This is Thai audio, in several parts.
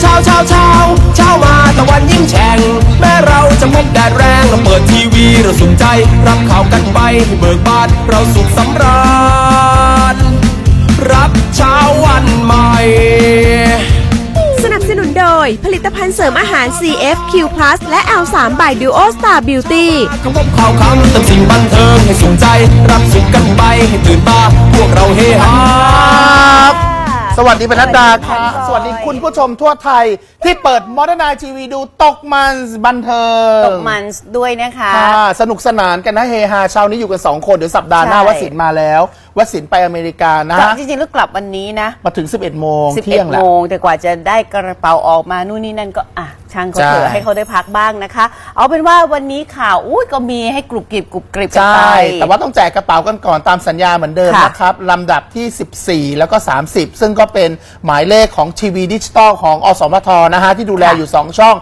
เช้าเช้าเช้าเช้ามาตะวันยิ่งแฉ่งแม้เราจะพบแดดแรงเราเปิดทีวีเราสุขใจ รับข่าวกันไปให้เบิกบานเราสุขสำราญรับเช้าวันใหม่ สนับสนุนโดยผลิตภัณฑ์เสริมอาหาร CFQ+ และ L3 by Duo Star Beauty คำพบข่าวคำเติมสิ่งบันเทิงให้สุขใจ รับสุขกันไปให้ตื่นตาพวกเราเฮฮา สวัสดีปนัดดาค่ะสสวัวัสสดีดีค่ะคุณผู้ชมทั่วไทยที่เปิดมอ d ร์ n ไนทีวีดูตกมันบันเทิงตกมันด้วยนะคะค่ะสนุกสนานกันนะเฮฮาเช้านี้อยู่กัน 2 คนเดี๋ยวสัปดาห์หน้าใช่วสินมาแล้ววสินไปอเมริกานะกลับจริงๆแล้วกลับวันนี้นะ มาถึง 11 โมงเที่ยง11แหละโมงแต่กว่าจะได้กระเป๋าออกมานู่นนี่นั่นก็อะ ช่างเขาเถใช่อะให้เขาได้พักบ้างนะคะ เอาเป็นว่าวันนี้ข่าวอุ้ยก็มีให้กรุบกริบกรุบกริบกันใช่ไปแต่ว่าต้องแจกกระเป๋ากันก่อนตามสัญญาเหมือนเดิมค่ะนะครับลำดับที่ 14 แล้วก็ 30 ซึ่งก็เป็นหมายเลขของทีวีดิจิตอลของอสมทนะฮะที่ดูแลอยู่ 2 ช่อง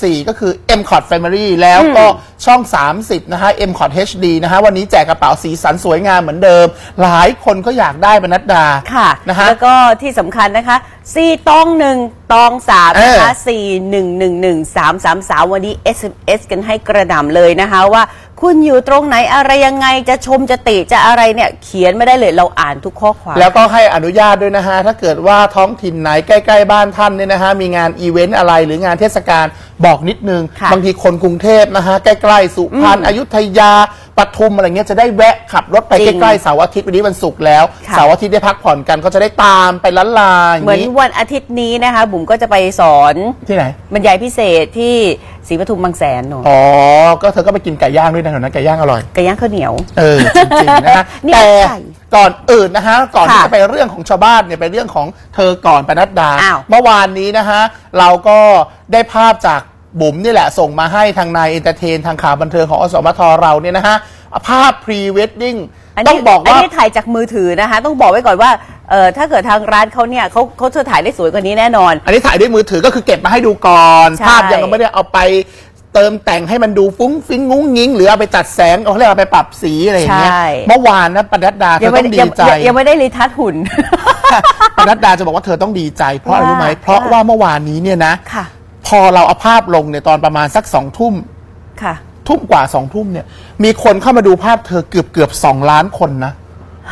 14 ก็คือ m c o t Family แล้วก็ช่อง 30 นะฮะ m c o t HD นะฮะ วันนี้แจกกระเป๋าสีสันสวยงามเหมือนเดิม หลายคนก็อยากได้บรรนัดดาค่ะนะฮะ แล้วก็ที่สำคัญนะคะสี่ตองหนึ่งตองสามนะคะเออสี่หนึ่งหนึ่งหนึ่งสามสามสามวันนี้ SMS กันให้กระหน่ำเลยนะคะว่า คุณอยู่ตรงไหนอะไรยังไงจะชมจะติจะอะไรเนี่ยเขียนไม่ได้เลยเราอ่านทุกข้อความ แล้วก็ให้อนุญาตด้วยนะฮะ ถ้าเกิดว่าท้องถิ่นไหนใกล้ ๆ บ้านท่านเนี่ยนะฮะ มีงานอีเวนต์อะไรหรืองานเทศกาลบอกนิดนึง ค่ะบางทีคนกรุงเทพนะฮะ ใกล้ ๆ สุพรรณอยุธยา ปทุมอะไรเงี้ยจะได้แวะขับรถไปจริง ใกล้ๆเสาร์อาทิตย์วันนี้วันศุกร์แล้วค่ะ เสาร์อาทิตย์ได้พักผ่อนกันก็จะได้ตามไปล้านลาอย่าเหมือนงนี้วันอาทิตย์นี้นะคะ บุ๋มก็จะไปสอนที่ไหน บรรยายพิเศษที่ศรีปทุมบางแสนหนูอ๋อ ก็เธอก็ไปกินไก่ย่างด้วยนะแถวนั้นไก่ย่างอร่อย ไก่ย่างข้าวเหนียว เออ จริงๆนะฮะเนี่ยแต่ไก่ก่อนอื่นนะฮะ ก่อนที่ค่ะจะไปเรื่องของชาวบ้านเนี่ยไปเรื่องของเธอก่อนปนัดดา อ้าวเมื่อวานนี้นะฮะ เราก็ได้ภาพจาก บุ๋มนี่แหละส่งมาให้ทางนายเอนเตอร์เทน ทางข่าวบันเทิงของอสมทเราเนี่ยนะฮะภาพพรีเวดดิ้งอันต้อนี้งบอกอันว่านี้ถ่ายจากมือถือนะคะ ต้องบอกไว้ก่อนว่าเออถ้าเกิดทางร้านเขาเนี่ยเขาเขาจะถ่ายได้สวยกว่านี้แน่นอน อันนี้ถ่ายด้วยมือถือก็คือเก็บมาให้ดูก่อนใช่ภาพยังไม่ได้เอาไปเติมแต่งให้มันดูฟุ้งฟิ้งงุ้งงิ้งหรือเอาไปจัดแสงเอาเรียกเอาไปปรับสีอะไรอย่างเงี้ยใช่เมื่อวานนะปนัดดาเธอต้องดียังใจยังยังไม่ได้รีทัชหุ่นปนัดดาจะบอกว่าเธอต้องดีใจ เพราะอะไรรู้ไหมว่าเพราะว่าเมื่อวานนี้เนี่ยนะค่ะพ อเราเอาภาพลงเนี่ยตอนประมาณสักสองทุ่มค่ะ ทุ่มกว่าสองทุ่มเนี่ย มีคนเข้ามาดูภาพเธอเกือบเกือบสองล้านคนนะ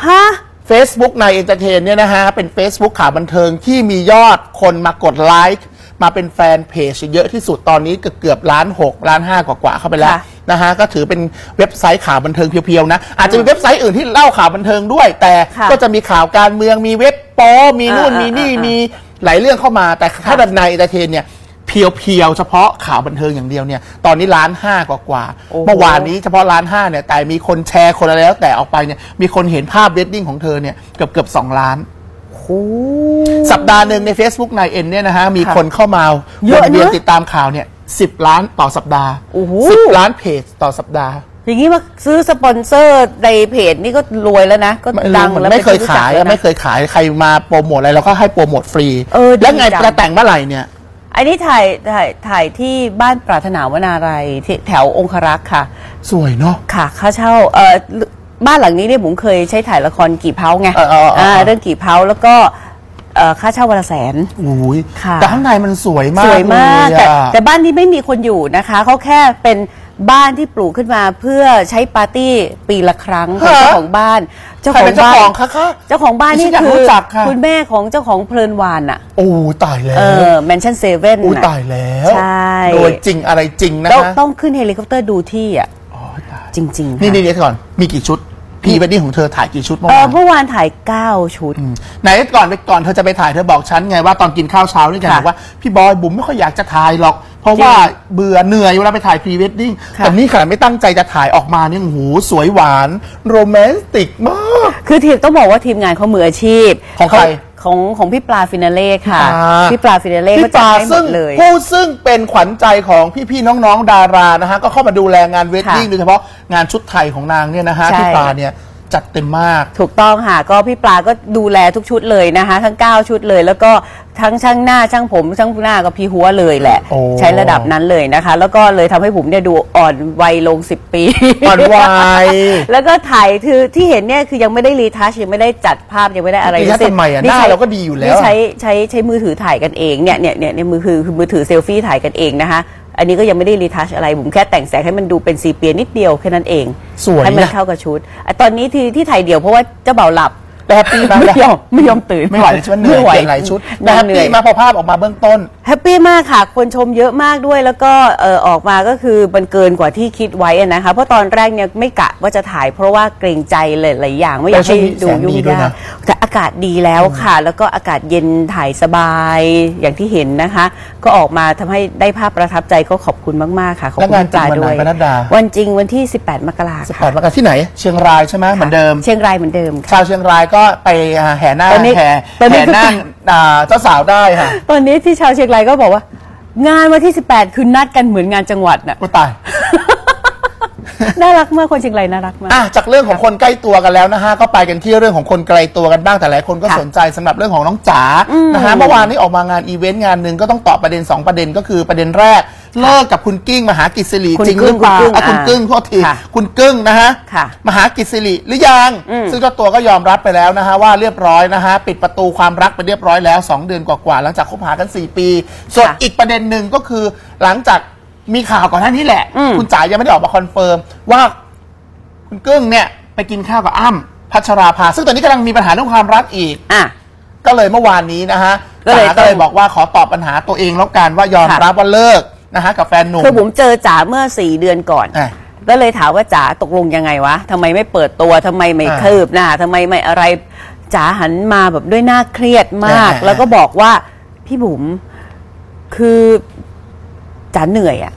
ฮะ Facebook ในเอนเตอร์เทนเนี่ยนะฮะ เป็น Facebook ข่าวบันเทิงที่มียอดคนมากดไลค์มาเป็นแฟนเพจเยอะที่สุดตอนนี้เกือบเกือบล้านหกล้านห้ากว่าๆเข้าไปแล้วค่ะนะฮะ ก็ถือเป็นเว็บไซต์ข่าวบันเทิงเพียวๆนะ อาจจะมีเว็บไซต์อื่นที่เล่าข่าวบันเทิงด้วย แต่ค่ะก็จะมีข่าวการเมืองมีเว็บโป้มีนู่นอ่ามีมีนี่อ่าอ่ามีหลายเรื่องเข้ามาแต่ถ้าดันในเอนเตอร์เทนเนี่ย เพียวๆเฉพาะข่าวบันเทิงอย่างเดียวเนี่ยตอนนี้ล้านห้ากว่าๆโอ้โห เมื่อวานนี้เฉพาะล้านห้าเนี่ยแต่มีคนแชร์คนละแล้วแต่ออกไปเนี่ยมีคนเห็นภาพเวดดิ้งของเธอเนี่ยเกือบเกือบสองล้าน โอ้สัปดาห์หนึ่งใน Facebook นายเอ็นเนี่ยนะฮะ มีค่ะคนเข้ามาเยอะวนเวียนนะติดตามข่าวเนี่ยสิบล้านต่อสัปดาห์โอ้โห สิบล้านเพจต่อสัปดาห์ อย่างนี้มาซื้อสปอนเซอร์ในเพจนี่ก็รวยแล้วนะ ก็ไม่ดังรู้มันแล้วไม่เคยป็นที่ขายรู้จักแล้วนะ ไม่เคยขายใครมาโปรโมทอะไรเราก็ให้โปรโมทฟรี เออดีแล้วไงจัง จะแต่งเมื่อไหร่เนี่ย อันนี้ถ่ายถ่ายถ่ายที่บ้านปรารถนาวนารัยที่แถวองครักษ์ค่ะ สวยเนาะค่ะค่าเช่าเออบ้านหลังนี้เนี่ยผมเคยใช้ถ่ายละครกี่เพาไงเออเออเออเออ เรื่องกี่เพาแล้วก็เอ่อค่าเช่าวันละแสน อุ้ยค่ะ แต่ข้างในมันสวยมากสวยมาก เลยแต่อะ แต่บ้านนี้ไม่มีคนอยู่นะคะเขาแค่เป็น บ้านที่ปลูกขึ้นมาเพื่อใช้ปาร์ตี้ปีละครั้งของเจ้าของบ้าน เจ้าใครของเป็นเจ้าบ้าขนองคะคะเจ้าของบ้านนี่ดิฉันอยากคืรู้อจักค่ะคุณแม่ของเจ้าของเพลินวานอะโอ้ตายแล้เอวอแมนชั่นเซเว่นอู้ตายแล้วใช่โดยจริงอะไรจริงนะต้องฮะต้องขึ้นเฮลิคอปเตอร์ดูที่อะอ๋อตายจริงๆค่ะนี่นี่เดี๋ยวก่อนมีกี่ชุด พรีเวดดิ้งของเธอถ่ายกี่ชุดเมื่อเออวานเมื่อวานถ่าย9ชุดไหนก่อนไปก่อนเธอจะไปถ่ายเธอบอกฉันไงว่าตอนกินข้าวเช้าด้วยกันค่ะบอกว่าพี่บอยบุ๋มไม่ค่อยอยากจะถ่ายหรอก เพราะว่าเบื่อเหนื่อยเวลาไปถ่ายพรีเวดดิ้งค่ะ แต่นี่ขนาดไม่ตั้งใจจะถ่ายออกมาเนี่ยโอ้โหสวยหวาน โรแมนติกมาก คือทีมต้องบอกว่าทีมงานเขามืออาชีพของใคร เขา ของของพี่ปลาฟินาเล่ค่ะอ่าพี่ปลาฟินาเล่พี่ก็จะปาให้หมซึ่งดเลยผู้ซึ่งเป็นขวัญใจของพี่ๆน้องๆดารานะฮะก็เข้ามาดูแลงานเวดดิ้งค่ะโดยเฉพาะงานชุดไทยของนางเนี่ยนะฮะใช่พี่ปาเนี่ย จัดเต็มมาก ถูกต้องค่ะ ก็พี่ปลาก็ดูแลทุกชุดเลยนะคะ ทั้ง 9 ชุดเลย แล้วก็ทั้งช่างหน้าช่างผมช่างหน้าก็พี่หัวเลยแหละ โอ้ ใช้ระดับนั้นเลยนะคะ แล้วก็เลยทำให้ผมเนี่ยดูอ่อนวัยลง 10 ปี อ่อนวัยแล้วก็ถ่ายคือที่เห็นเนี่ยคือยังไม่ได้รีทัชยังไม่ได้จัดภาพยังไม่ได้อะไรรีทัชทั้งสิ้นทำไมอะนี่หน้าใช้เราก็ดีอยู่แล้วนี่ใช้ใช้ใช้มือถือถ่ายกันเองเนี่ยเนี่ยเนี่ยเนี่ยมือถือคือมือถือเซลฟี่ถ่ายกันเองนะคะ อันนี้ก็ยังไม่ได้รีทัชอะไรผมแค่แต่งแสงให้มันดูเป็นซีเปียนิดเดียวแค่นั้นเองสวยให้มันนะเข้ากับชุดอะตอนนี้ที่ที่ถ่ายเดี่ยวเพราะว่าเจ้าบ่าวหลับแล้วแฮปปี้มากไม่ยอมไม่ยอมตื่นไม่ไหวเลยใช่ไหมเหนื่อยไม่ไหวเปลี่ยนหลายชุดแต่นางแฮปเหนื่อปี้ย มากพอภาพออกมาเบื้องต้น แฮปปี้มากค่ะ คนชมเยอะมากด้วย แล้วก็เออออกมาก็คือมันเกินกว่าที่คิดไว้อะนะคะ เพราะตอนแรกเนี่ยไม่กะว่าจะถ่าย เพราะว่าเกรงใจหลายๆอย่างไม่อยากให้ดูแต่ช่วงนี้ยุ่งแสงดีด้วยยากนะแต่อากาศดีแล้วค่ะ แล้วก็อากาศเย็นถ่ายสบายอย่างที่เห็นนะคะ ก็ออกมาทำให้ได้ภาพประทับใจก็ขอบคุณมากๆค่ะขอบแล้วคุณงานพี่ปลาจริงวันไหนด้วยปนัดดาวันจริงวันที่ 18 มกราแปค่ะดมกราที่ไหน เชียงรายใช่ไหมเหมือนเดิม เชียงรายเหมือนเดิมค่ะชาวเชียงรายก็ไปอ่าแห่หน้าตอนนี้แห่ตอนนี้แห่หน้าอ่าเจ้าสาวได้ค่ะตอนนี้ที่ชาวเชียงรายก็บอกว่า งานวันที่ 18 คือนัดกันเหมือนงานจังหวัดน่ะ ก็ตาย น่ารักมากคนเชียงรายน่ารักมาก อะจากเรื่องของคนใกล้ตัวกันแล้วนะฮะก็ไปกันที่เรื่องของคนไกลตัวกันบ้างแต่หลายคนก็ค่ะสนใจสำหรับเรื่องของน้องจ๋านะฮะเมื่อวานนี้ออกมางานอีเวนต์งานหนึ่งก็ต้องตอบประเด็น 2 ประเด็นก็คือประเด็นแรก เลิกกับคุณกิ้งมหากิจสิริคุณจริงหรือเปล่าคุณกึ้งอะคุณอ่ากึ้งโทษทีค่ะคุณกึ้งนะฮะค่ะมหากิจสิริหรือยังอืม ซึ่งเจ้าตัวก็ยอมรับไปแล้วนะฮะว่าเรียบร้อยนะฮะปิดประตูความรักไปเรียบร้อยแล้ว 2 เดือนกว่าๆหลังจากคบหากัน 4 ปี ส่วนค่ะอีกประเด็นหนึ่งก็คือหลังจากมีข่าวก่อนหน้านี้แหละ อืม คุณจ๋ายังไม่ได้ออกมาคอนเฟิร์มว่าคุณกึ้งเนี่ยไปกินข้าวกับอ้ำพัชราภาซึ่งตอนนี้กำลังมีปัญหาเรื่องความรักอีก อะ ก็เลยเมื่อวานนี้นะฮะก็เลยจ๋าก็เลยต้องบอกว่าขอตอบปัญหาตัวเองแล้วกันว่ายอมค่ะรับว่าเลิก นะฮะกับแฟนหนุ่มคือผมเจอจ๋าเมื่อสี่เดือนก่อน อะ ก็เลยถามว่าจ๋าตกลงยังไงวะทำไมไม่เปิดตัวทำไมไม่อ่าคืบหน้าทำไมไม่อะไรจ๋าหันมาแบบด้วยหน้าเครียดมาก อ่า แล้วก็บอกว่าพี่บุ๋มคือจ๋าเหนื่อยอะ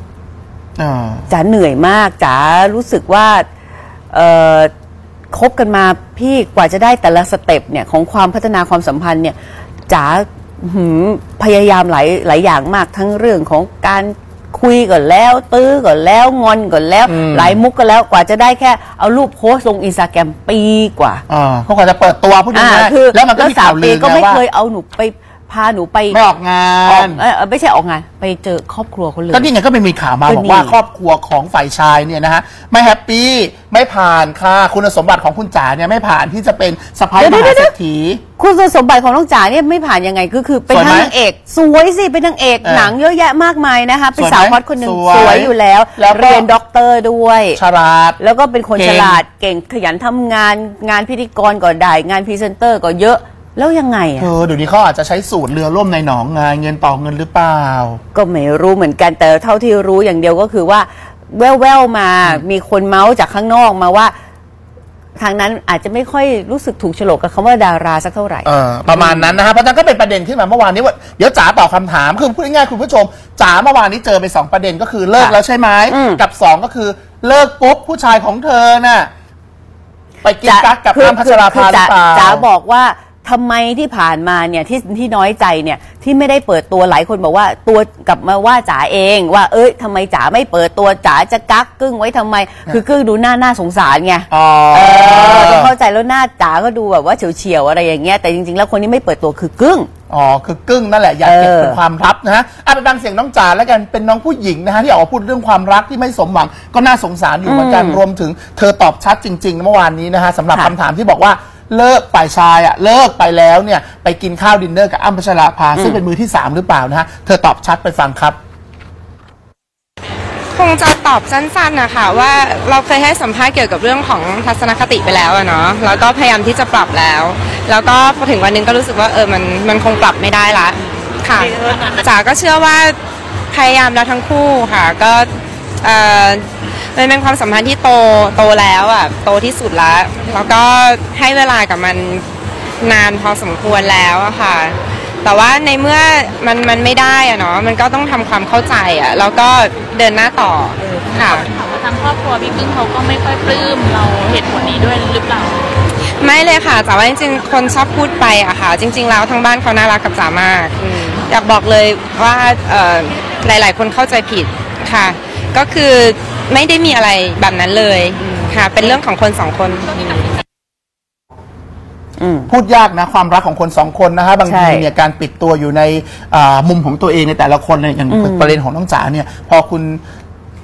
อ่า จ๋าเหนื่อยมากจ๋ารู้สึกว่าเอ่อคบกันมาพี่กว่าจะได้แต่ละสเต็ปเนี่ยของความพัฒนาความสัมพันธ์เนี่ยจ๋าหืม พยายามหลายหลายอย่างมากทั้งเรื่องของการคุยก่อนแล้ว ตื้อก่อนแล้วงอนก่อนแล้วอืมหลายมุกก็แล้วกว่าจะได้แค่เอารูปโพสต์ลงอินสตาแกรมปีกว่าอ่าเขาก็จะเปิดตัวพูดอ่าง่ายคือๆแล้วมันก็มีสาข่ามวลืปีอก็ไงไม่ว่าเคยเอาหนูไป พาหนูไปไม่ออกงาออกน เอ่อไม่ใช่ออกงาน ไปเจอครอบครัวเขาเลย ก็นี่ไงก็ไม่มีข่าวมาก็บอกว่านี่ครอบครัวของฝ่ายชายเนี่ยนะฮะไม่แฮปปี้ไม่ผ่านค่ะคุณสมบัติของคุณจ๋าเนี่ยไม่ผ่านที่จะเป็นสะพ้ายมหาเศรษฐี คุณสมบัติของน้องจ๋าเนี่ยไม่ผ่านยังไงก็คือเป็นสวยไหมทั้งนางเอก สวยสิเป็นนางเอกเออหนังเยอะแยะมากมายนะคะเป็นสวยไหมสาวฮอตคนหนึ่งสวยสวยอยู่แล้วแล้วก็ เรียนด็อกเตอร์ด้วย ฉลาด แล้วก็เป็นคนเก่ง ฉลาดเก่งขยันทำงานงานพิธีกรก็ได้ งานพรีเซนเตอร์ก็เยอะ แล้วยังไงเออะอเดี๋ยวนี้เขาอาจจะใช้สูตรเรือล่มในหนองไงเงินต่อเงินหรือเปล่า ก็ไม่รู้เหมือนกันแต่เท่าที่รู้อย่างเดียวก็คือว่า แว่วๆมามีคนเมาส์จากข้างนอกมาว่า ทางนั้นอาจจะไม่ค่อยรู้สึกถูกโฉลกกับคำว่าดาราสักเท่าไหร่ เออประมาณนั้นนะฮะเพราะฉะนั้นก็เป็นประเด็นขึ้นมาเมื่อวานนี้ว่าเดี๋ยวจ๋าตอบคำถามคือพูดง่ายๆคุณผู้ชมจ๋าเมื่อวานนี้เจอไปสองประเด็นก็คือเลิกค่ะแล้วใช่ไหมอืม กับสองก็คือเลิกปุ๊บผู้ชายของเธอน่ะไปกินกักกับคืออ้ำพัชราภาหรือเปล่า จ๋าบอกว่า ทำไมที่ผ่านมาเนี่ยที่ที่น้อยใจเนี่ยที่ไม่ได้เปิดตัวหลายคนบอกว่าตัวกลับมาว่าจ๋าเอง ว่าเอ้ยทำไมจ๋าไม่เปิดตัวจ๋าจะกักกึ้งไว้ทำไม คือกึ้งดูหน้าหน้าสงสารไงอ๋อเออต้องเข้าใจแล้วหน้าจ๋าก็ดูแบบว่าเฉียวๆอะไรอย่างเงี้ยแต่จริงๆแล้วคนที่ไม่เปิดตัวคือกึ้งอ๋อคือกึ้งนั่นแหละอยากเก็บเออเป็นความลับนะฮะอะไปฟังเสียงน้องจ๋าแล้วกันเป็นน้องผู้หญิงนะฮะที่ออกมาพูดเรื่องความรักที่ไม่สมหวังก็น่าสงสารอยู่เหมือนกันรวมถึง เธอตอบชัดจริง ๆ เมื่อวานนี้นะฮะสำหรับค่ะคำถามที่บอกว่า เลิกฝ่ายชายอะเลิกไปแล้วเนี่ยไปกินข้าวดินเนอร์กับอ้ำพัชราภาซึ่งเป็นมือที่สามหรือเปล่านะฮะเธอตอบชัดไปฟังครับ คงจะตอบสั้นๆนะคะว่าเราเคยให้สัมภาษณ์เกี่ยวกับเรื่องของทัศนคติไปแล้วอะเนาะแล้วก็พยายามที่จะปรับแล้ว แล้วก็พอถึงวันหนึงก็รู้สึกว่าเออมันมันคงปรับไม่ได้ละค่ะจ๋าก็เชื่อว่าพยายามแล้วทั้งคู่ค่ะก็เออ มันเป็นความสัมพันธ์ที่โตโตแล้วอะโตที่สุดแล้ว แล้วก็ให้เวลากับมันนานพอสมควรแล้วอะค่ะ แต่ว่าในเมื่อมันมันไม่ได้อะเนาะมันก็ต้องทำความเข้าใจอะแล้วก็เดินหน้าต่อค่ะถามว่าทางครอบครัวพี่กึ้งเขาก็ไม่ค่อยปลื้มเราเหตุผลนี้ด้วยหรือเปล่าไม่เลยค่ะแต่ว่าจริงๆ คนชอบพูดไปอะค่ะ จริง ๆ แล้วทั้งบ้านเขาน่ารักกับจ๋ามากอยากบอกเลยว่าเอ่อหลาย ๆ คนเข้าใจผิดค่ะ ก็คือ ไม่ได้มีอะไรแบบนั้นเลยค่ะ เป็นเรื่องของคนสองคน อืม พูดยากนะความรักของคนสองคนนะฮะบางใช่ทีเนี่ยการปิดตัวอยู่ในอ่ามุมของตัวเองในแต่ละคนเนี่ยอย่างประเด็นของน้องจ๋าเนี่ย พอคุณ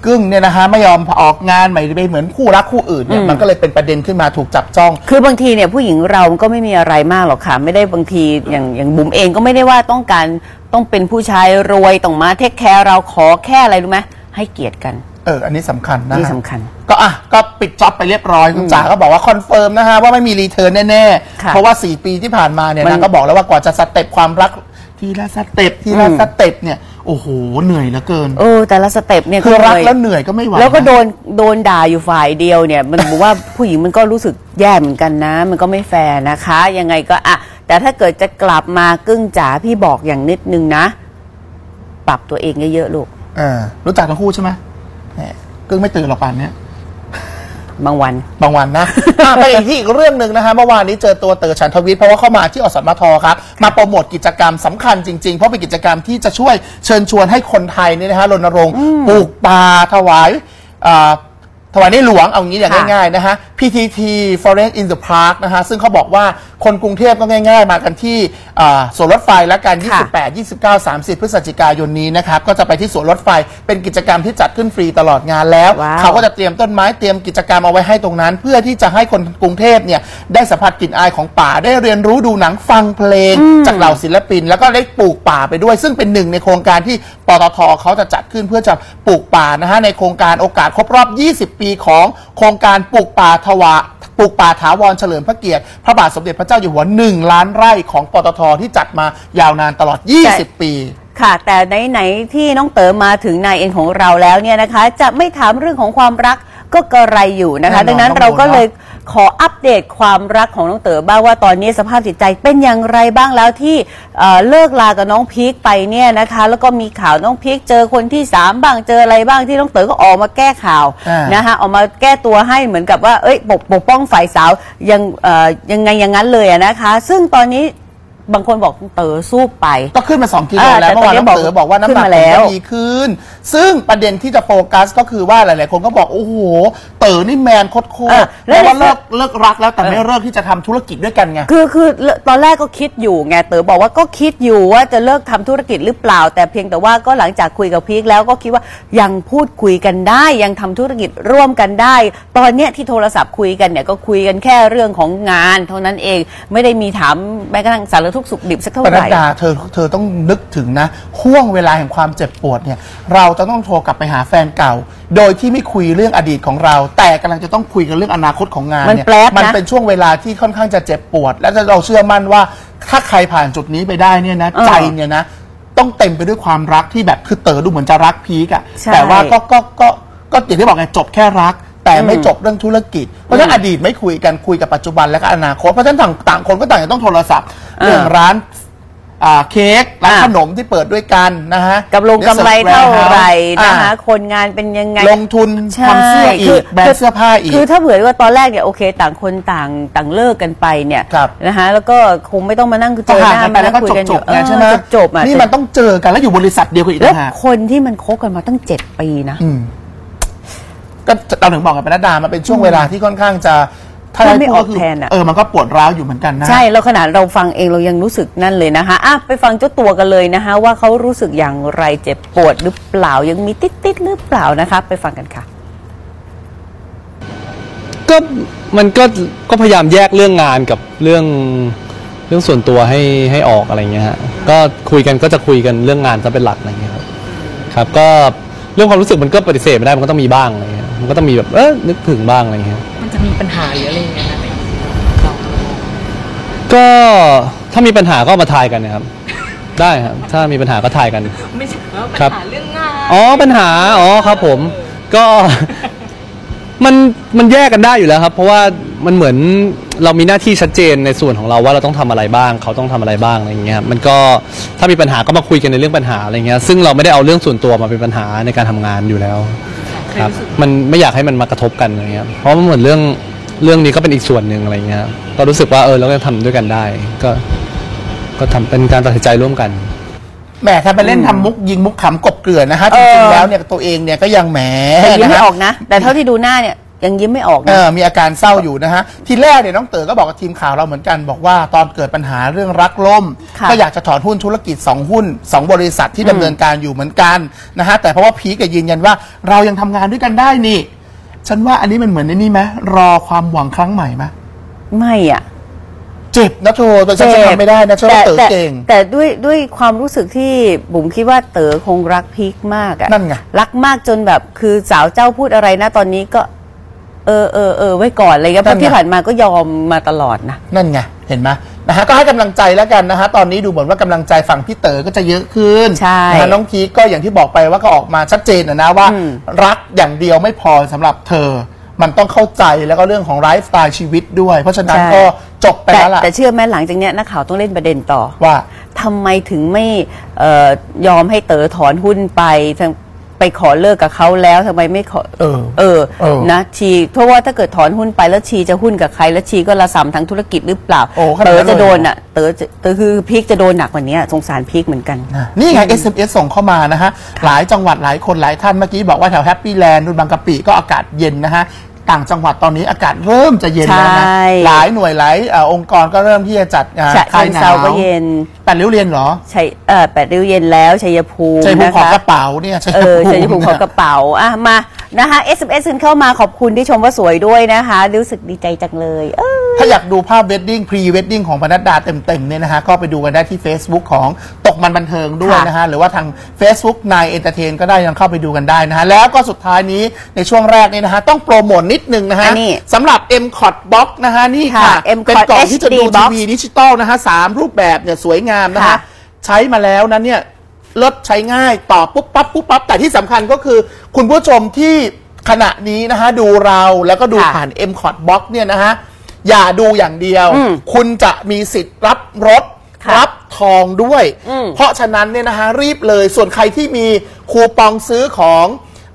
กึ้งเนี่ยนะฮะไม่ยอมออกงานใหม่ไปเหมือนคู่รักคู่อื่นเนี่ยมันก็เลยเป็นประเด็นขึ้นมาถูกจับจ้อง คือบางทีเนี่ยผู้หญิงเราก็ไม่มีอะไรมากหรอกค่ะ ไม่ได้บางทีอย่างอย่างบุ๋มเองก็ไม่ได้ว่าต้องการต้องเป็นผู้ชายรวยต้องมาเทคแคร์เราขอแค่อะไรรู้ไหมให้เกียรติกัน เอออันนี้สำคัญนะนี่ฮะสำคัญ ก็อะก็ปิดจ็อบไปเรียบร้อยคุณจ๋าก็บอกว่าคอนเฟิร์มนะฮะว่าไม่มีรีเทิร์นแน่ค่ะๆเพราะว่า 4 ปีที่ผ่านมาเนี่ยมันนางก็บอกแล้วว่ากว่าจะสเต็ปความรักทีละสเต็ปทีละอืมสเต็ปเนี่ยโอ้โหเหนื่อยเหลือเกินเออแต่ละสเต็ปเนี่ยคือรักเหนื่อยแล้วเหนื่อยก็ไม่ไหวแล้วก็นะโดนโดนด่าอยู่ฝ่ายเดียวเนี่ย มันบอกว่าผู้หญิงมันก็รู้สึกแย่เหมือนกันนะ มันก็ไม่แฟร์นะคะ ยังไงก็อะแต่ถ้าเกิดจะกลับมากึ้งจ๋าพี่บอกอย่างนิดนึงนะ ปรับตัวเองเยอะๆลูกเออรู้จักทั้งคู่ใช่ไหม แหมกึ้งไม่ตื่นหรอกป่านเนี้ยบางวัน บางวันนะ อะไปอีกที่อีกเรื่องหนึ่งนะฮะเมื่อวานนี้เจอตัวเต๋อฉันทวิทย์เพราะว่าเข้ามาที่อสมทครับ มาโปรโมทกิจกรรมสำคัญจริง ๆ เพราะเป็นกิจกรรมที่จะช่วยเชิญชวนให้คนไทยเนี่ยนะฮะรณรงค์ปลูกป่าถวายอ่า ถวายในหลวงเอางี้อย่างค่ะง่ายๆนะฮะ PTT Forest in the Park นะฮะ ซึ่งเขาบอกว่าคนกรุงเทพก็ง่ายๆ มากันที่อ่าสวนรถไฟและกัน ค่ะ28 29 30 พฤศจิกายนนี้นะครับ ก็จะไปที่สวนรถไฟเป็นกิจกรรมที่จัดขึ้นฟรีตลอดงานแล้ว ว้าว เขาก็จะเตรียมต้นไม้เตรียมกิจกรรมเอาไว้ให้ตรงนั้น เพื่อที่จะให้คนกรุงเทพเนี่ยได้สัมผัสกลิ่นอายของป่าได้เรียนรู้ดูหนังฟังเพลงจากเหล่าศิลปิน แล้วก็ได้ปลูกป่าไปด้วย ซึ่งเป็นหนึ่งในโครงการที่ปตทเขาจะจัดขึ้นเพื่อจะปลูกป่านะฮะในโครงการโอกาสครบรอบ 20ปีของโครงการปลูกป่าถวาปลูกป่าถาวรเฉลิมพระเกียรติ พระบาทสมเด็จพระเจ้าอยู่หัว 1 ล้านไร่ของปตทที่จัดมายาวนานตลอด 20 ปีค่ะแต่ไหนๆที่น้องเต๋อมาถึงนายเอ็นของเราแล้วเนี่ยนะคะ จะไม่ถามเรื่องของความรักก็กระไรอยู่นะคะแน่นอนดังนั้นต้องเราก็โดนเนอะเลย ขออัปเดตความรักของน้องเต๋อบ้างว่าตอนนี้สภาพจิตใจเป็นอย่างไรบ้างแล้วที่เอ่อเลิกลากับน้องพีคไปเนี่ยนะคะ แล้วก็มีข่าวน้องพีคเจอคนที่สามบ้างเจออะไรบ้างที่น้องเต๋อก็ออกมาแก้ข่าวอ่าน นะคะออกมาแก้ตัวให้เหมือนกับว่าเอ้ยปกปกป้องฝ่ายสาวยังเอ่อยังไงอย่างนั้นเลยอะนะคะ ซึ่งตอนนี้ บางคนบอกเต๋อสู้ไป ก็ขึ้นมา2กิโลอ่าแล้วแต่เมื่อวานตอนนี้น้องเต๋อบอกว่าน้ำหนักขึ้นมาแล้วผมก็ดีขึ้น ซึ่งประเด็นที่จะโฟกัสก็คือว่าหลาย ๆ คนก็บอกโอ้โหเต๋อนี่แมนโคตรเออๆแล้แล้ววว่าเลิกเลิกรักแล้วแต่ไม่เลิกที่จะทำธุรกิจด้วยกันไงคือคือตอนแรกก็คิดอยู่ไงเต๋อบอกว่าก็คิดอยู่ว่าจะเลิกทำธุรกิจหรือเปล่า แต่เพียงแต่ว่าก็หลังจากคุยกับพีคแล้วก็คิดว่ายังพูดคุยกันได้ยังทำธุรกิจร่วมกันได้ ตอนเนี้ยที่โทรศัพท์คุยกันเนี่ยก็คุยกันแค่เรื่องของงาน เท่านั้นเองไม่ได้มีถามแม้กระทั่งสารทุกข์สุขดิบสักเท่าปไหนัดร่ ดาเธอเธอต้องนึกถึงนะห่วงเวลาแห่งความเจ็บปวดเนี่ย เราจะต้องโทรกลับไปหาแฟนเก่า โดยที่ไม่คุยเรื่องอดีตของเรา แต่กำลังจะต้องคุยกันเรื่องอนาคตของงานมันเนี่ยแปลกนะ มันเป็นช่วงเวลาที่ค่อนข้างจะเจ็บปวด และเราเชื่อมั่นว่าถ้าใครผ่านจุดนี้ไปได้เนี่ยนะใจเนี่ยนะ ต้องเต็มไปด้วยความรักที่แบบคือเต๋อดูเหมือนจะรักพีกอะใช่ แต่ว่าก็ก็ก็ก็อย่างที่บอกไงจบแค่รัก แต่ไม่จบเรื่องธุรกิจ เพราะฉะนั้นอดีตไม่คุยกันคุยกับปัจจุบันและก็อนาคต เพราะฉะนั้นต่างต่างคนก็ต่างจะต้องโทรศัพท์เรื่องร้านอ่าเค้กร้านอ่าขนมที่เปิดด้วยกันนะฮะกับลงกำไรเท่าไหร่นะคะอ่าคนงานเป็นยังไง ลงทุนใช่ทำเสื้ออีคืกแบรนด์เสื้อผ้าอีก คือถ้าเผื่อว่าตอนแรกเนี่ยโอเค ต่างคนต่างต่างเลิกกันไปเนี่ยครับนะคะแล้วก็คงไม่ต้องมานั่งเจก็อหห่างน้ากันไปมาแล้นั่วงก็คุยจบกันอจยู่บๆไงใช่ไหมเออจบๆอะนี่มันต้องเจอกันแล้วอยู่บริษัทเดียวกันอีกแล้วนะฮะคนที่มันคบกันมาตั้งเจ็ดปีนะอืม ก็เราถึงบอกกับปนัดดามันเป็นช่วงเวลาที่ค่อนข้างจะถ้ามันให้ไม่พูดอก็อกคือแทนอะเออมันก็ปวดร้าวอยู่เหมือนกันนะใช่แล้วขนาดเราฟังเองเรายังรู้สึกนั่นเลยนะคะอะไปฟังเจ้าตัวกันเลยนะคะ ว่าเขารู้สึกอย่างไรเจ็บปวดหรือเปล่ายังมีติดๆหรือเปล่านะคะ ไปฟังกันค่ะ ก็มันก็ก็พยายามแยกเรื่องงานกับเรื่องเรื่องส่วนตัวให้ให้ออกอะไรเงี้ยฮะก็คุยกันก็จะคุยกันเรื่องงานจะเป็นหลักอะไรเงี้ยครับครับ ก็เรื่องความรู้สึกมันก็ปฏิเสธไม่ได้มันก็ต้องมีบ้างอะไรเงี้ย มันก็ต้องมีแบบเออนึกถึงบ้างอะไรเงี้ยมันจะมีปัญหาหรืออะไรอย่างเงี้ยนะก็ถ้ามีปัญหาก็มาทายกันนะครับ ได้ครับ ถ้ามีปัญหาก็ทายกัน ไม่ใช่ว่าปัญครับหาเรื่องงานอ๋อปัญหาอ๋อครับ ผม ก็มันมันแยกกันได้อยู่แล้วครับ เพราะว่ามันเหมือนเรามีหน้าที่ชัดเจนในส่วนของเราว่าเราต้องทำอะไรบ้าง เขาต้องทำอะไรบ้างอะไรอย่างเงี้ยครับมันก็ถ้ามีปัญหาก็มาคุยกันในเรื่องปัญหาอะไรเงี้ยซึ่งเราไม่ได้เอาเรื่องส่วนตัวมาเป็นปัญหาในการทำงานอยู่แล้ว ครับมันไม่อยากให้มันมากระทบกันอะไรเงี้ยเพราะมันเหมือนเรื่องเรื่องนี้ก็เป็นอีกส่วนหนึ่งอะไรเงี้ยก็รู้สึกว่าเออเราก็ทำด้วยกันได้ ก็ก็ทำเป็นการตัดสินใจร่วมกัน แหมถ้าไปเล่นทำมุกยิงมุกขำกบเกลื่อนนะฮะเอจอริงๆแล้วเนี่ยตัวเองเนี่ยก็ยังแหมแต่ยิ้มไม่ฮออกนะ แต่เท่าที่ดูหน้าเนี่ย ยังยิ้มไม่ออกเอนะ อมีอาการเศร้าอยู่นะฮะ ทีแรกเนี่ยน้องเต๋อก็บอกกับทีมข่าวเราเหมือนกันบอกว่าตอนเกิดปัญหาเรื่องรักล่ม ค่ะก็อยากจะถอนหุ้นธุรกิจ 2 หุ้น 2 บริษัทที่ดำเนินการอยู่เหมือนกันนะฮะ แต่เพราะว่าพีคก็ยืนยันว่าเรายังทำงานด้วยกันได้นี่ ฉันว่าอันนี้มันเหมือนในนี่ไหมรอความหวังครั้งใหม่ไหมไม่อะเจ็บนะโทแต่ฉันจะทำไม่ได้นะฉันว่าเต๋อแต่เก่งแต่ด้วยด้วยความรู้สึกที่บุ๋มคิดว่าเต๋อคงรักพีคมากอะนั่นไง รักมากจนแบบคือสาวเจ้าพูดอะไรนะตอนนี้ก็ เออเออเออไว้ก่อนอะไรเงี้ยเพนั่นราะไงที่ผ่านมาก็ยอมมาตลอดนะนั่นไงเห็นไหมนะฮะก็ให้กำลังใจแล้วกันนะฮะตอนนี้ดูเหมือนว่ากำลังใจฝั่งพี่เต๋อก็จะเยอะขึ้นใช่นะฮะน้องพีคก็อย่างที่บอกไปว่าก็ออกมาชัดเจนนะนะว่าอืมรักอย่างเดียวไม่พอสำหรับเธอ มันต้องเข้าใจแล้วก็เรื่องของไลฟ์สไตล์ชีวิตด้วย เพราะฉะนั้นก็จบไปแต่แล้วล่ะแต่เชื่อไหมหลังจากเนี้ยนักข่าวต้องเล่นประเด็นต่อว่าทำไมถึงไม่เอ่อยอมให้เต๋อถอนหุ้นไปทาง ไปขอเลิกกับเขาแล้วทำไมไม่ขอเออ เออเออ นะชีเพราะว่าถ้าเกิดถอนหุ้นไปแล้วชีจะหุ้นกับใคร แล้วชีก็ระสำทั้งธุรกิจหรือเปล่าโอ้ขนาดเต๋นั้อนจะเลยโดนอะเต๋อจะเต๋อคือพีคจะโดนหนักกว่านี้สงสารพีคเหมือนกันนะนี่ไง SMS ส่งเข้ามานะฮะ หลายจังหวัดหลายคนหลายท่านเมื่อกี้บอกว่าแถวแฮปปี้แลนด์นุ่นบางกะปิก็อากาศเย็นนะฮะ ต่างจังหวัดตอนนี้อากาศเริ่มจะเย็นแล้วนะ ใช่ หลายหน่วยหลายเอ่อองค์กรก็เริ่มที่จะจัดงานฉะคลายเชิงหนาเซาวก็เย็นแต่ริ้วเรียนเหรอชัยเอ่อแปดริ้วเย็นแล้วชัยภูมิใช่ผู้นะขอคะ กระเป๋าเนี่ยใช่เออชัยภูมิของกระเป๋าอะมานะคะ SMS ขึ้นเข้ามาขอบคุณที่ชมว่าสวยด้วยนะคะ รู้สึกดีใจจังเลย เออ ถ้าอยากดูภาพเวดดิ้งพรีเวดดิ้งของปนัดดาเต็มๆเนี่ยนะฮะก็ไปดูกันได้ที่ Facebook ของตกมันบันเทิงด้วยค่ะนะฮะหรือว่าทาง Facebook นายเอนเตอร์เทนก็ได้ยังเข้าไปดูกันได้นะฮะแล้วก็สุดท้ายนี้ในช่วงแรกนี่นะฮะต้องโปรโมทนิดนึงนะฮะอันนี้สำหรับ m c o t Box นะฮะนี่ค่ะค่ะ M เป็นกล่องที่จะดู HD ที Box วีดิจิตอลนะฮะสามรูปแบบเนี่ยสวยงามนะฮะค่ะใช้มาแล้วนั้นเนี่ยลดใช้ง่ายต่อปุ๊บปั๊บปุ๊บปั๊บแต่ที่สำคัญก็คือ คุณผู้ชมที่ขณะนี้นะฮะดูเราแล้วก็ดูค่ะผ่าน m c o t Box เนี่ยนะฮะ อย่าดูอย่างเดียว อืมคุณจะมีสิทธิ์รับรถค่ะรับทองด้วย อืมเพราะฉะนั้นเนี่ยนะฮะรีบเลยส่วนใครที่มีคูปองซื้อของ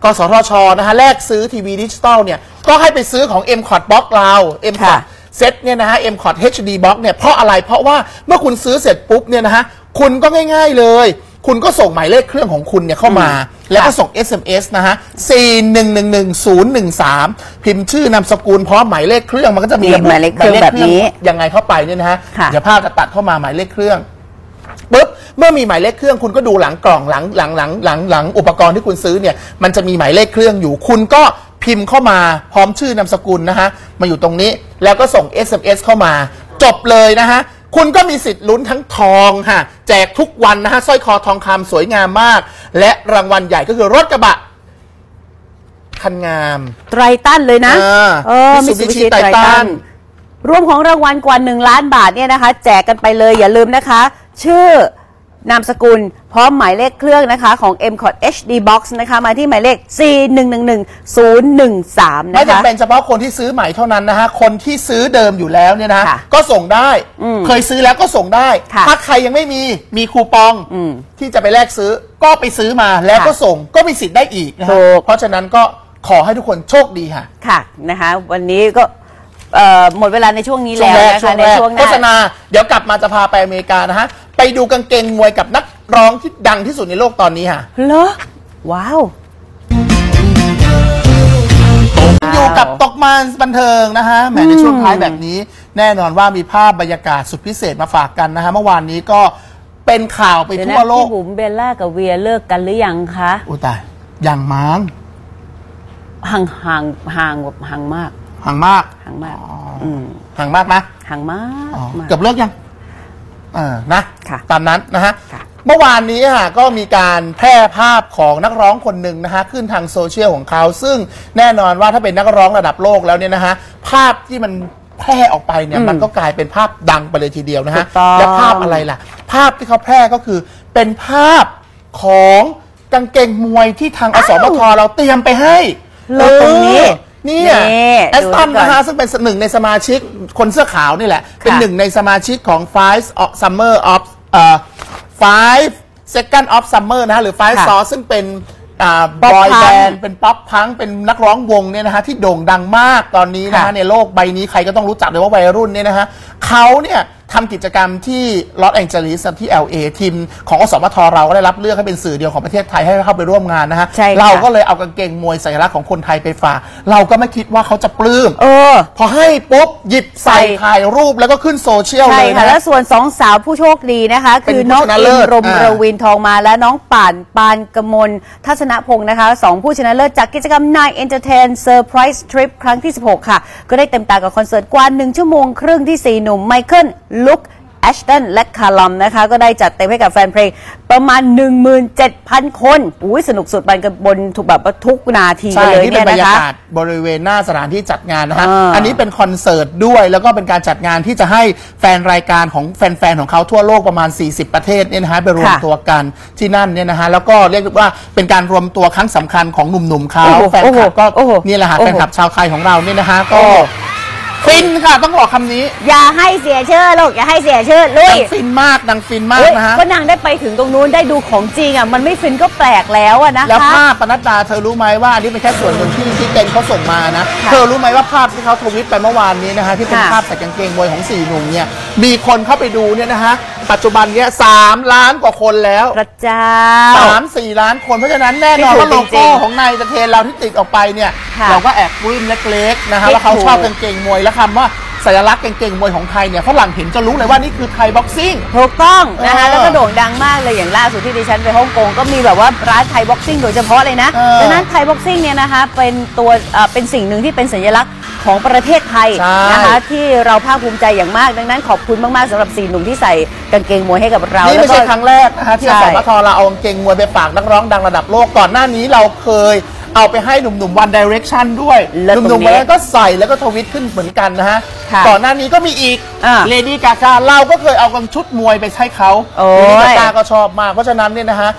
กสทชนะฮะแลกซื้อทีวีดิจิตอลเนี่ยก็ให้ไปซื้อของ m c o t Box เรา m c o t ค่ะเซ็ตเนี่ยนะฮะ m c o t HD Box เนี่ยเพราะอะไรเพราะว่าเมื่อคุณซื้อเสร็จปุ๊บเนี่ยนะฮะคุณก็ง่าย ๆเลย คุณก็ส่งหมายเลขเครื่องของคุณเนี่ยเข้ามา แล้วก็ส่ง SMS นะฮะ 4111013 พิมพ์ชื่อนามสกุลพร้อมหมายเลขเครื่องมันก็จะมีนี่ระบุหมายเลขเครื่องแบบนี้ยังไงเข้าไปเนี่ยนะฮะค่ะเดี๋ยวภาพจะตัดเข้ามาหมายเลขเครื่องปุ๊บเมื่อมีหมายเลขเครื่องคุณก็ดูหลังกล่องหลังหลังหลังหลังหลังอุปกรณ์ที่คุณซื้อเนี่ยมันจะมีหมายเลขเครื่องอยู่ คุณก็พิมพ์เข้ามาพร้อมชื่อนามสกุลนะฮะมาอยู่ตรงนี้แล้วก็ส่ง SMS เข้ามา จบเลยนะฮะ คุณก็มีสิทธิ์ลุ้นทั้งทองฮะแจกทุกวันนะฮะสร้อยคอทองคำสวยงามมาก และรางวัลใหญ่ก็คือรถกระบะคันงามไตรตันเลยนะอ่าเออ Mitsubishi Mitsubishi Titan Titan รวมของรางวัลกว่า 1 ล้านบาทเนี่ยนะคะ แจกกันไปเลยอย่าลืมนะคะ ชื่อ นามสกุล พร้อมหมายเลขเครื่องนะคะของ m c o t HD Box นะคะมาที่หมายเลข4111013 ไม่นะคะ จำเป็นเฉพาะคนที่ซื้อใหม่เท่านั้นนะฮะ คนที่ซื้อเดิมอยู่แล้วเนี่ยนะค่ะก็ส่งได้ อืมเคยซื้อแล้วก็ส่งได้ ค่ะถ้าใครยังไม่มี มีคูปองอืมที่จะไปแลกซื้อ ก็ไปซื้อมาแล้วก็ค่ะส่ง ก็มีสิทธิ์ได้อีกนะถูฮะกเพราะฉะนั้นก็ขอให้ทุกคนโชคดีค่ะ ค่ะนะคะวันนี้ก็เอ่อหมดเวลาในช่วงนี้ช่วแล้งวแรกนะช่วคะงในแรกช่วงหโฆษน้าณา เดี๋ยวกลับมาจะพาไปอเมริกานะฮะไป ดูกางเกงมวยกับนักร้องที่ดังที่สุดในโลกตอนนี้ค่ะเหรอว้าว อยู่กับตกมันบันเทิงนะฮะแหมในช่วงท้ายแบบนี้ แน่นอนว่ามีภาพบรรยากาศสุดพิเศษมาฝากกันนะฮะเมื่อวานนี้ก็เป็นข่าวไปเดี๋ยวทั่นะวโลกพี่บุ๋มเบลล่ากับเวียเลิกกันหรือยังคะ อุ้ยตายยังมั้งห่างห่างห่างแบบห่างมากห่างมากห่างมากอ๋ออืมห่างมากนะห่างมากอ๋อมากเกือบเลิกยัง เออนะค่ะตามนั้นนะฮะค่ะ เมื่อวานนี้ค่ะก็มีการแพร่ภาพของนักร้องคนหนึ่งนะฮะขึ้นทางโซเชียลของเขา ซึ่งแน่นอนว่าถ้าเป็นนักร้องระดับโลกแล้วเนี่ยนะฮะภาพที่มันแพร่ออกไปเนี่ยอืมมันก็กลายเป็นภาพดังไปเลยทีเดียวนะฮะถูกต้อง และภาพอะไรล่ะ ภาพที่เขาแพร่ก็คือเป็นภาพของกางเกงมวยที่ทางอสมทเราเตรียมไปให้ เลิกตรงนี้ เออเนี่ยนี่แอสตันดูก่อนนะฮะซึ่งเป็นหนึ่งในสมาชิกคนเสื้อขาวนี่แหละ เป็นหนึ่งในสมาชิกของ Five of Summer of เอ่อ Five Second of Summer นะฮะหรือ Five ค่ะ Sauce ซึ่งเป็นอ่าป๊อปบอยพัแบงนด์เป็นป๊อปพังเป็นนักร้องวงเนี่ยนะฮะที่โด่งดังมากตอนนี้นะฮะค่ะในโลกใบนี้ใครก็ต้องรู้จักเลยว่าวัยรุ่นเนี่ยนะฮะเขาเนี่ย ทำกิจกรรมที่ลอสแองเจลิสที่ LA ทีมของอสมทเราก็ได้รับเลือกให้เป็นสื่อเดียวของประเทศไทยให้เข้าไปร่วมงานนะฮะใช่ค่ะ เราก็เลยเอากางเกงมวยสัญลักษณ์ของคนไทยไปฝากเราก็ไม่คิดว่าเขาจะปลื้มเออ พอให้ปุ๊บหยิบใส่ใส่ ถ่ายรูปแล้วก็ขึ้นโซเชียลใช่เลยค่ะนะแล้วส่วนสองสาวผู้โชคดีนะคะ เป็นคือน้องผู้ชนะอิเลินศรมอ่าระวินทองมาและน้องป่านปานกมลทัศนพงศ์นะคะสองผู้ชนะเลิศจากกิจกรรม Nine Entertain Surprise Trip ครั้งที่ 16 ค่ะ ก็ได้เต็มตากับคอนเสิร์ตกว่า 1 ชั่วโมงครึ่งที่ 4 หนุ่มไมเคิลลุคแอชตันและคาร์ลอมนะคะ ก็ได้จัดเต็มให้กับแฟนเพลงประมาณ 17,000 คนอุ้ยสนุกสุดมันกันบนทุกแบบว่าทุกนาทีใช่เลยนี่เป็เนี่นยบรรนะยาคะ กาศบริเวณหน้าสถานที่จัดงานนะฮะอ่าอันนี้เป็นคอนเสิร์ตด้วยแล้วก็เป็นการจัดงานที่จะให้แฟนรายการของแฟนๆของเขาทั่วโลกประมาณ 40 ประเทศเนี่ยนะฮะไปรวมค่ะตัวกันที่นั่นเนี่ยนะฮะแล้วก็เรียกว่าเป็นการรวมตัวครั้งสำคัญของหนุ่มๆเขาโอ้โหแฟนคลับก็โอ้โหนี่แหละฮะโอ้โหแฟนคลับชาวไทยของเราเนี่ยนะฮะก็โอ้โห ฟินค่ะต้องบอกคำนี้อย่าให้เสียชื่อลูกอย่าให้เสียชื่อลุดัยงฟินมากดังฟินมากเฮ้ยนะฮะก็นางได้ไปถึงตรงนู้นได้ดูของจริงอะมันไม่ฟินก็แปลกแล้วอะนะคะแล้วภาพปนัดดาเธอรู้ไหมว่าอันนี้เป็นแค่ส่วนหนึ่งที่ที่เต็นเขาส่งมานะค่ะเธอรู้ไหมว่าภาพที่เขาทวิตไปเมื่อวานนี้นะฮะที่เป็นค่ะภาพใส่กางเกงมวยของสี่หนุ่มเนี่ยมีคนเข้าไปดูเนี่ยนะฮะปัจจุบันเนี่ยสามล้านกว่าคนแล้วพระเจ้า สามสี่ล้านคนเพราะฉะนั้นแน่นอนว่าที่โลถูกจริโก้งๆของนายตะเทนเราที่ติดออกไปเนี่ย ค่ะเราก็แอบปลื้มเล็กๆนะฮะที่ว่าเขาถูก ชอบกางเกงมวยและคำว่าสัญลักษณ์กางเกงมวยของไทยเนี่ยฝรั่งเห็นจะรู้เลยว่านี่คือไทยบ็อกซิ่ง ถูกต้องนะคะเออแล้วก็โด่งดังมากเลยอย่างล่าสุดที่ดิฉันไปฮ่องกงก็มีแบบว่าร้านไทยบ็อกซิ่งโดยเฉพาะเลยนะเออดังนั้นไทยบ็อกซิ่งเนี่ยนะคะเป็นตัวเอ่อเป็นสิ่งหนึ่งที่เป็นสัญลักษณ์ ของประเทศไทยใช่ นะคะที่เราภาคภูมิใจอย่างมาก ดังนั้นขอบคุณมากๆสำหรับสี่หนุ่มที่ใส่กางเกงมวยให้กับเรานี่แล้วไม่ก็ใช่ครั้งแรกนะฮะที่ใช่สมทเราเอากางเกงมวยไปฝากนักร้องดังระดับโลกก่อนหน้านี้เราเคยเอาไปให้หนุ่มๆ One Direction ด้วยเลิศหตรนุ่มงๆนี้วันนั้นก็ใส่แล้วก็ทวิตขึ้นเหมือนกันนะฮะค่ะก่อนหน้านี้ก็มีอีกอ่าเลดี้กากาเราก็เคยเอากางชุดมวยไปให้เขาโอ้ย เลดี้กาก็ชอบมาก เพราะฉะนั้นเนี่ยนะฮะ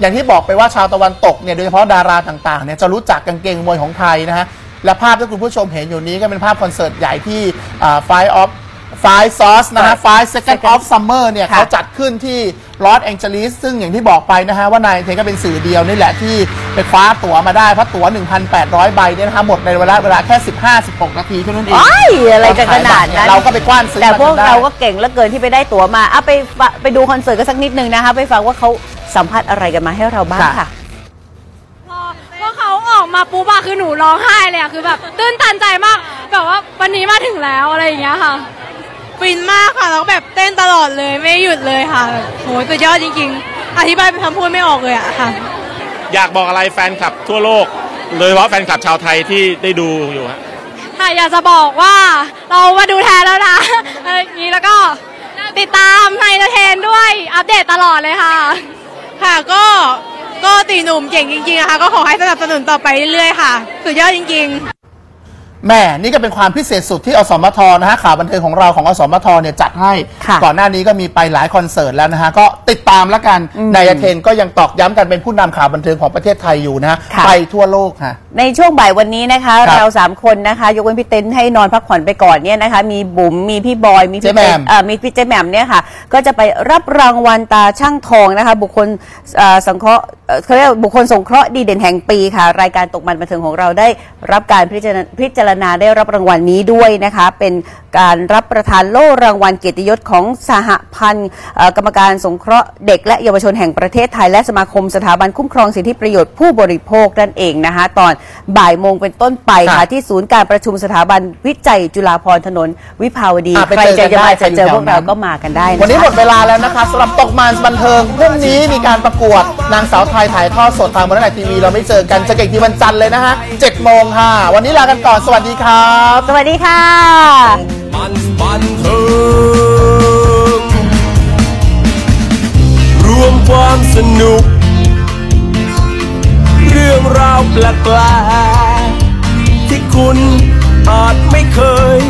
อย่างที่บอกไปว่าชาวตะวันตกเนี่ยโดยเฉพาะดาราต่างๆเนี่ยจะรู้จักกางเกงมวยของไทยนะฮะ และภาพที่คุณผู้ชมเห็นอยู่นี้ก็เป็นภาพคอนเสิร์ตใหญ่ที่ไฟออฟไฟซอสนะฮะไฟ second of summer เนี่ยค่ะเขาจัดขึ้นที่ลอสแองเจลิสซึ่งอย่างที่บอกไปนะฮะว่านายเทนก็เป็นสื่อเดียวนี่แหละที่ไปคว้าตั๋วมาได้ เพราะตั๋ว 1,800 ใบเนี่ยนะฮะหมดในเวลาเวลาแค่ 15-16 นาทีเท่านั้นเองโอ้ยอะไรจะขนาดนั้นเราก็ไปกว้านซื้อแต่มาพวกจนได้เราก็เก่งเหลือเกินที่ไปได้ตั๋วมาเอาไปฟะไปดูคอนเสิร์ตกันสักนิดนึงนะคะไปฟังว่าเขาสัมภาษณ์อะไรกันมาให้เราบ้างค่ะพอพอเขา ออกมาปุ๊บอะคือหนูร้องไห้เลยอะคือแบบตื้นตันใจมาก แบบว่าวันนี้มาถึงแล้วอะไรอย่างเงี้ยค่ะฟินมากค่ะแล้วแบบเต้นตลอดเลยไม่หยุดเลยค่ะแบบโหสุดยอดจริง ๆ อธิบายเป็นคำพูดไม่ออกเลยอะค่ะ อยากบอกอะไรแฟนคลับทั่วโลก โดยเฉพาะแฟนคลับชาวไทยที่ได้ดูอยู่ฮะค่ะอยากจะบอกว่าเรามาดูแทนแล้วนะ อะไรอย่างนี้แล้วก็ติดตามในเตอร์เทนด้วยอัปเดตตลอดเลยค่ะ ค่ะก็ก็ตีหนุ่ม เก่งจริงๆนะคะก็ขอให้สนับสนุนต่อไปเรื่อยๆค่ะ สุดยอดจริง ๆ แม่นี่ก็เป็นความพิเศษสุดที่อสมทนะฮะข่าวบันเทิงของเราของอสมทเนี่ยจัดให้ ค่ะก่อนหน้านี้ก็มีไปหลายคอนเสิร์ตแล้วนะฮะก็ติดตามแล้วกันนายเทนก็ยังตอกย้ำกันเป็นผู้นำข่าวบันเทิงของประเทศไทยอยู่นะฮะค่ะ ไปทั่วโลกฮะในช่วงบ่ายวันนี้นะคะ ครับเราสามคนนะคะยกเว้นพี่เต้นให้นอนพักผ่อนไปก่อนเนี่ยนะคะ มีบุ๋มมีพี่บอยมีพี่เจ๊แหม่เต้นมเอ่อมีพี่เจ๊แหม่มเนี่ยค่ะ ก็จะไปรับรางวัลตาช่างทองนะคะ บุคคลเอ่อสังเคราะห์เอ่อเขาเรียกว่าบุคคลสงเคราะห์ดีเด่นแห่งปีค่ะ รายการตกมันบันเทิงของเราได้รับการพิจารณาพิจารณาได้รับรางวัลนี้ด้วยนะคะ เป็น การรับประทานโล่รางวัลเกียรติยศของสหพันธ์เอ่อกรรมการสงเคราะห์เด็กและเยาวชนแห่งประเทศไทย และสมาคมสถาบันคุ้มครองสิทธิประโยชน์ผู้บริโภคนั่นเองนะคะตอนบ่ายโมงเป็นต้นไปครัค่ะบที่ศูนย์การประชุมสถาบันวิจัยจุฬาภรณ์ถนน วิภาวดีอะไปใครเจอจะกันได้มาใครจะอยู่เจอแถวพวกเรานั้นก็มากันได้ะคะวันนี้หมดเวลาแล้วนะคะสำหรับตกมันบันเทิงพรุ่งนี้มีการประกวดนางสาวไทยถ่ายทอดสดทางบนไทยทีวีเราไม่เจอกันจะเก่งที่วันจันทร์เลยนะฮะ7โมงค่ะ วันนี้ลากันก่อนสวัสดีครับ สวัสดีค่ะ มันบันเทิงรวมความสนุก เรื่องราวแปลกๆที่คุณอาจไม่เคย